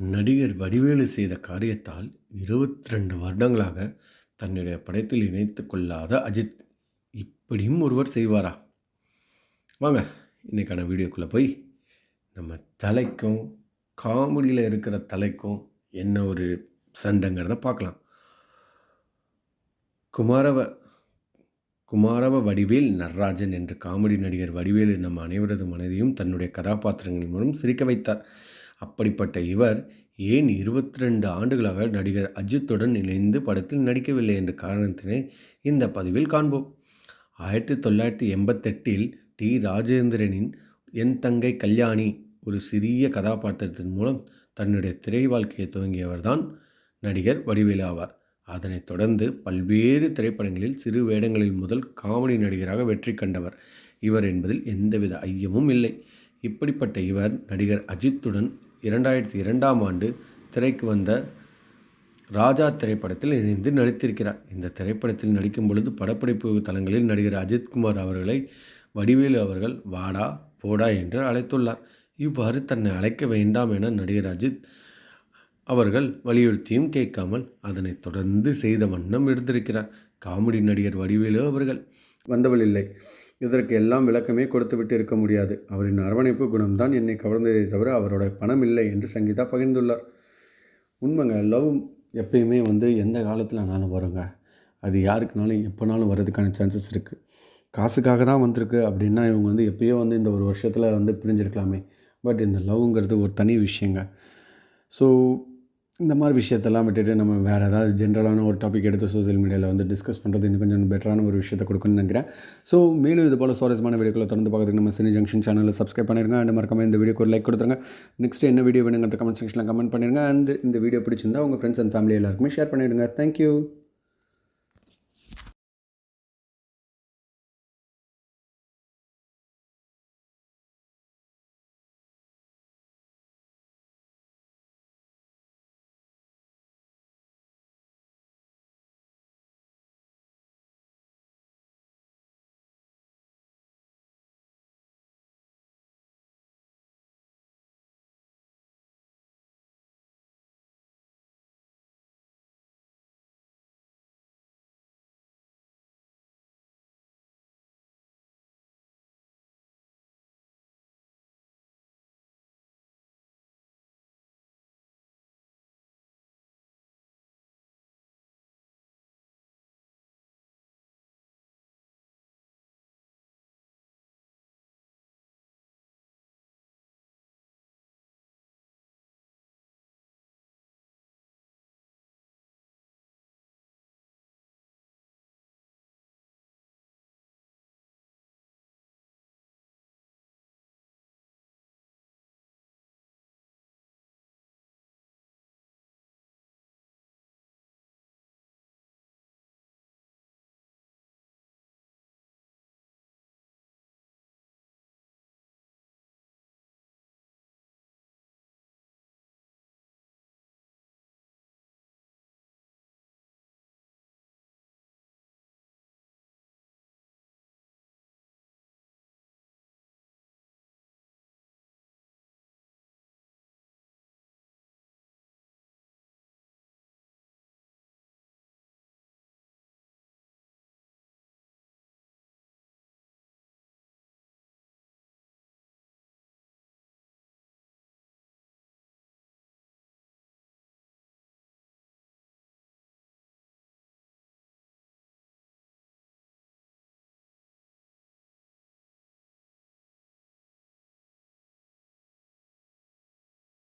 நடிகர் வடிவேலு செய்த காரியத்தால் இருபத்தி ரெண்டு வருடங்களாக தன்னுடைய படத்தில் இணைத்து கொள்ளாத அஜித் இப்படியும் ஒருவர் செய்வாரா? வாங்க இன்றைக்கான வீடியோக்குள்ளே போய் நம்ம தலைக்கும் காமெடியில் இருக்கிற தலைக்கும் என்ன ஒரு சண்டைங்கிறத பார்க்கலாம். குமாரவ குமாரவ வடிவேல் நடராஜன் என்ற காமெடி நடிகர் வடிவேலு நம் அனைவரது மனதையும் தன்னுடைய கதாபாத்திரங்கள் மூலம் சிரிக்க வைத்தார். அப்படிப்பட்ட இவர் ஏன் இருபத்தி ரெண்டு ஆண்டுகளாக நடிகர் அஜித்துடன் இணைந்து படத்தில் நடிக்கவில்லை என்ற காரணத்தினை இந்த பதிவில் காண்போம். ஆயிரத்தி தொள்ளாயிரத்தி எண்பத்தெட்டில் டி. ராஜேந்திரனின் என் தங்கை கல்யாணி ஒரு சிறிய கதாபாத்திரத்தின் மூலம் தன்னுடைய திரை வாழ்க்கையை துவங்கியவர்தான் நடிகர் வடிவேலு ஆவார். அதனைத் தொடர்ந்து பல்வேறு திரைப்படங்களில் சிறு வேடங்களில் முதல் காமெடி நடிகராக வெற்றி கண்டவர். இவர் என்பதில் எந்தவித ஐயமும் இல்லை. இப்படிப்பட்ட இவர் நடிகர் அஜித்துடன் இரண்டாயிரத்தி இரண்டாம் ஆண்டு திரைக்கு வந்த ராஜா திரைப்படத்தில் இணைந்து நடித்திருக்கிறார். இந்த திரைப்படத்தில் நடிக்கும் பொழுது படப்பிடிப்பு தளங்களில் நடிகர் அஜித்குமார் அவர்களை வடிவேலு அவர்கள் வாடா போடா என்று அழைத்துள்ளார். இவ்வாறு தன்னை அழைக்க வேண்டாம் என நடிகர் அஜித் அவர்கள் வலியுறுத்தியும் கேட்காமல் அதனை தொடர்ந்து செய்த வண்ணம் இருந்திருக்கிறார். காமெடி நடிகர் வடிவேலு அவர்கள் வந்தவள் இல்லை. இதற்கு எல்லாம் விளக்கமே கொடுத்துவிட்டு இருக்க முடியாது. அவரின் அரவணைப்பு குணம்தான் என்னை கவர்ந்ததை தவிர அவரோட பணம் இல்லை என்று சங்கீதா பகிர்ந்துள்ளார். உண்மைங்க லவ் எப்பயுமே வந்து எந்த காலத்தில்னாலும் வருங்க. அது யாருக்குனாலும் எப்போனாலும் வர்றதுக்கான சான்சஸ் இருக்குது காசுக்காக தான் வந்திருக்கு அப்படின்னா இவங்க வந்து எப்பயோ வந்து இந்த ஒரு வருஷத்தில் வந்து பிரிஞ்சிருக்கலாமே. பட் இந்த லவ்ங்கிறது ஒரு தனி விஷயங்க. ஸோ இந்த மாதிரி விஷயத்தெல்லாம் விட்டுட்டு நம்ம வேறு ஏதாவது ஜென்ரலான ஒரு டாபிக் எடுத்து சோஷியல் மீடியாவில் வந்து டிஸ்கஸ் பண்ணுறது இன்னும் கொஞ்சம் பெட்டரான ஒரு விஷயத்தை கொடுக்குன்னு நினைக்கிறேன். ஸோ மேலும் இது போல் சுவாரஸ்யமான வீடியோக்களை தொடர்ந்து பார்க்குறதுக்கு நம்ம சினி ஜங்ஷன் சேனலில் சப்ஸ்கிரைப் பண்ணிருங்க. அண்ட் மறக்காமல் இந்த வீடியோக்கு ஒரு லைக் கொடுத்துருங்க. நெக்ஸ்ட் என்ன வீடியோ வேணுங்கிறத கமெண்ட் செக்ஷனில் கமெண்ட் பண்ணிடுங்க அண்ட் இந்த வீடியோ பிடிச்சிருந்தா உங்கள் ஃப்ரெண்ட்ஸ் அண்ட் ஃபேமிலி எல்லாருக்குமே ஷேர் பண்ணிடுங்க. Thank you